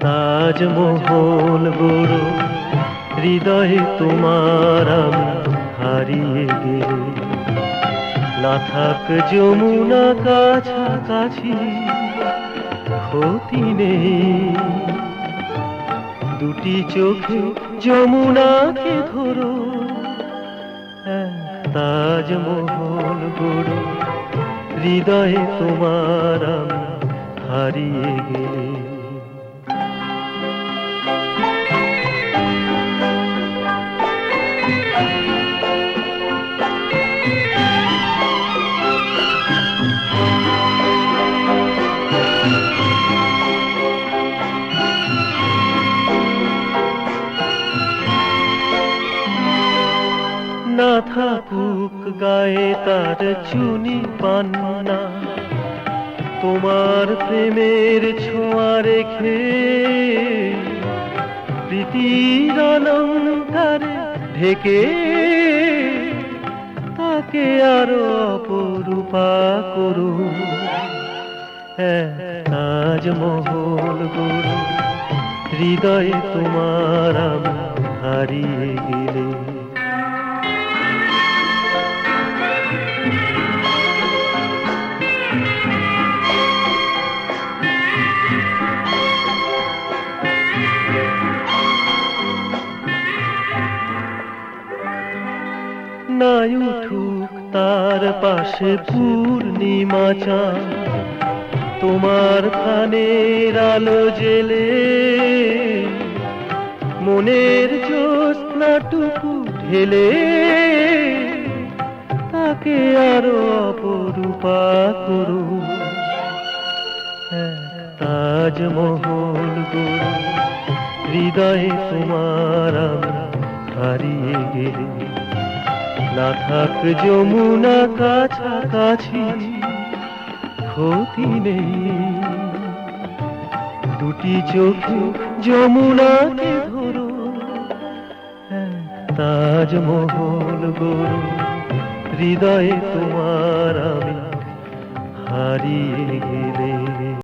তাজমহল গড়, হৃদয়ে তোমার হারিয়ে গেলে। না থাক যমুনা কাছাকাছি, ক্ষতি নেই। দুটি চোখে যমুনাকে ধরো তাজমহল গড়, হৃদয়ে তোমার হারিয়ে গেলে। না থাকুক গায়ে তার চুনি পান্না। তোমার প্রেমের ছোঁয়া রেখে প্রীতির অলঙ্কারে ঢেকে তাকে আরও অপরূপা করু তাজমহল গরু হৃদয়ে তোমার হারিয়ে গেলে। নাই উঠুক তার পাশে পূর্ণিমা চাঁদ। তোমার খানের আলো জেলে মনের জ্যোৎস্নাটুকু ঢেলে তাকে আরও অপরূপা করু তাজমহল গরু হৃদয়ে তোমার হারিয়ে গেলে না থাক যমুনা কাছাকাছি, ক্ষতি নেই। দুটি চোখে যমুনাকে ধরো তাজমহল গরু হৃদয়ে তোমার আমি হারিয়ে গেলে